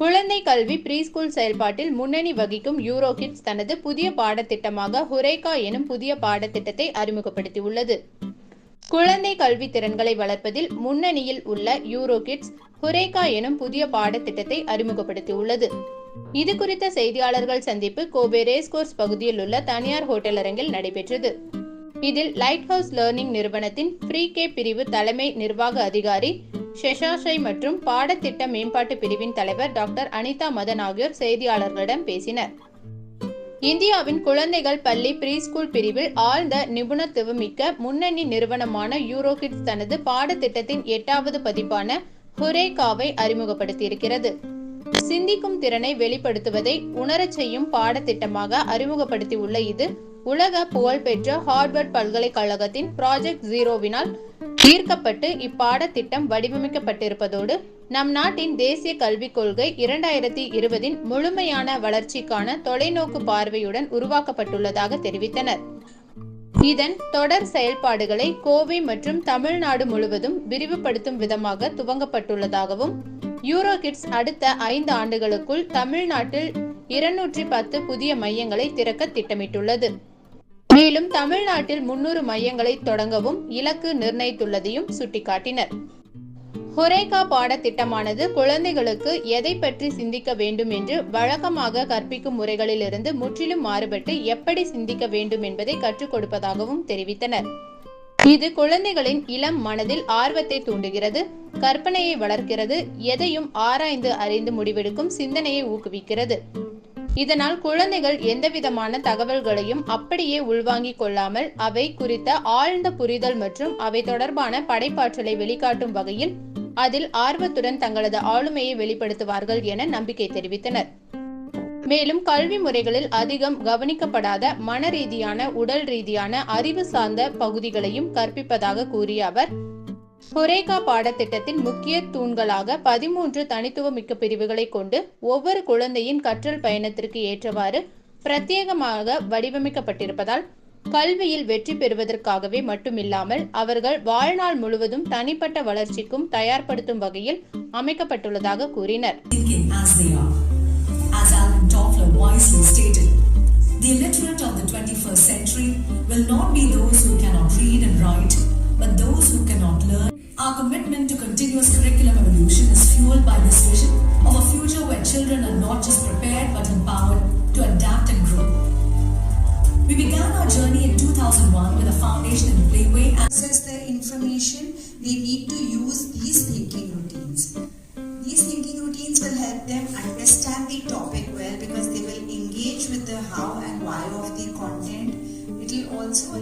குழந்தை கல்வி ப்ரீஸ்கூல் செயல்பாட்டில் முன்னணி வகிக்கும் யூரோ கிட்ஸ் தனது புதிய பாடத்திட்டமாக ஹுரேகா எனும் புதிய பாடத்திட்டத்தை அறிமுகப்படுத்தியுள்ளது. குழந்தை கல்வி திறன்களை வளர்ப்பதில் முன்னணியில் உள்ள யூரோ கிட்ஸ் ஹுரேகா எனும் புதிய பாடத்திட்டத்தை அறிமுகப்படுத்தியுள்ளது. இது குறித்த செய்தியாளர்கள் சந்திப்பு கோபே ரேஸ்கோர்ஸ் பகுதியில் உள்ள தனியார் ஹோட்டல் அரங்கில் நடைபெற்றது. இதில் லைட் ஹவுஸ் லேர்னிங் நிறுவனத்தின் ஃப்ரீ கே பிரிவு தலைமை நிர்வாக அதிகாரி ஷெஷாஷை மற்றும் பாடத்திட்ட மேம்பாட்டு பிரிவின் தலைவர் டாக்டர் அனிதா மதன் ஆகியோர் செய்தியாளர்களிடம் பேசினர். இந்தியாவின் குழந்தைகள் பள்ளி ப்ரீஸ்கூல் பிரிவில் ஆழ்ந்த நிபுணத்துவமிக்க முன்னணி நிறுவனமான யூரோகிட்ஸ் தனது பாடத்திட்டத்தின் எட்டாவது பதிப்பான ஹுரேகாவை அறிமுகப்படுத்தியிருக்கிறது. சிந்திக்கும் திறனை வெளிப்படுத்துவதை உணரச் செய்யும் பாடத்திட்டமாக அறிமுகப்படுத்தியுள்ள இது உலக புகழ்பெற்ற ஹார்வர்ட் பல்கலைக்கழகத்தின் ப்ராஜெக்ட் ஜீரோவினால் ஈர்க்கப்பட்டு இப்பாடத்திட்டம் வடிவமைக்கப்பட்டிருப்பதோடு நம் நாட்டின் தேசிய கல்விக் கொள்கை இரண்டாயிரத்தி இருபதின் முழுமையான வளர்ச்சிக்கான தொலைநோக்கு பார்வையுடன் உருவாக்கப்பட்டுள்ளதாக தெரிவித்தனர். இதன் தொடர் செயல்பாடுகளை கோவை மற்றும் தமிழ்நாடு முழுவதும் விரிவுபடுத்தும் விதமாக துவங்கப்பட்டுள்ளதாகவும் யூரோ கிட்ஸ் அடுத்த ஐந்து ஆண்டுகளுக்குள் தமிழ்நாட்டில் இருநூற்றி பத்து புதிய மையங்களை திறக்க திட்டமிட்டுள்ளது. மேலும் தமிழ்நாட்டில் முன்னூறு மையங்களை தொடங்கவும் இலக்கு நிர்ணயித்துள்ளதையும் சுட்டிக்காட்டினர். ஹொரேகா பாடத்திட்டமானது குழந்தைகளுக்கு எதை பற்றி சிந்திக்க வேண்டும் என்று வழக்கமாக கற்பிக்கும் முறைகளிலிருந்து முற்றிலும் மாறுபட்டு எப்படி சிந்திக்க வேண்டும் என்பதை கற்றுக் கொடுப்பதாகவும் தெரிவித்தனர். இது குழந்தைகளின் இளம் மனதில் ஆர்வத்தை தூண்டுகிறது கற்பனையை வளர்க்கிறது எதையும் ஆராய்ந்து அறிந்து முடிவெடுக்கும் சிந்தனையை ஊக்குவிக்கிறது. இதனால் குழந்தைகள் எந்தவிதமான தகவல்களையும் அப்படியே உள்வாங்கிக் கொள்ளாமல் அவை குறித்த ஆழ்ந்த புரிதல் மற்றும் அவை தொடர்பான படைப்பாற்றலை வெளிக்காட்டும் வகையில் அதில் ஆர்வத்துடன் தங்களது ஆளுமையை வெளிப்படுத்துவார்கள் என நம்பிக்கை தெரிவித்தனர். மேலும் கல்வி முறைகளில் அதிகம் கவனிக்கப்படாத மன ரீதியான உடல் ரீதியான அறிவு சார்ந்த பகுதிகளையும் கற்பிப்பதாக கூறிய அவர் ஹொரேகா பாடத்திட்டத்தின் முக்கிய தூண்களாக பதிமூன்று தனித்துவமிக்க பிரிவுகளை கொண்டு ஒவ்வொரு குழந்தையின் கற்றல் பயணத்திற்கு ஏற்றவாறு பிரத்யேகமாக வடிவமைக்கப்பட்டிருப்பதால் கல்வியில் வெற்றி பெறுவதற்காகவே மட்டுமில்லாமல் அவர்கள் வாழ்நாள் முழுவதும் தனிப்பட்ட வளர்ச்சிக்கும் தயார்படுத்தும் வகையில் அமைக்கப்பட்டுள்ளதாக கூறினர். The illiterate of the 21st century will not be those who cannot read and write, those who cannot learn. Our commitment to continuous curriculum evolution is fueled by this vision of a future where children are not just prepared but empowered to adapt and grow. We began our journey in 2001 with a foundation in Playway and access the information, they need to use these thinking routines. These thinking routines will help them understand the topic well because they will engage with the how and why of the content. It will also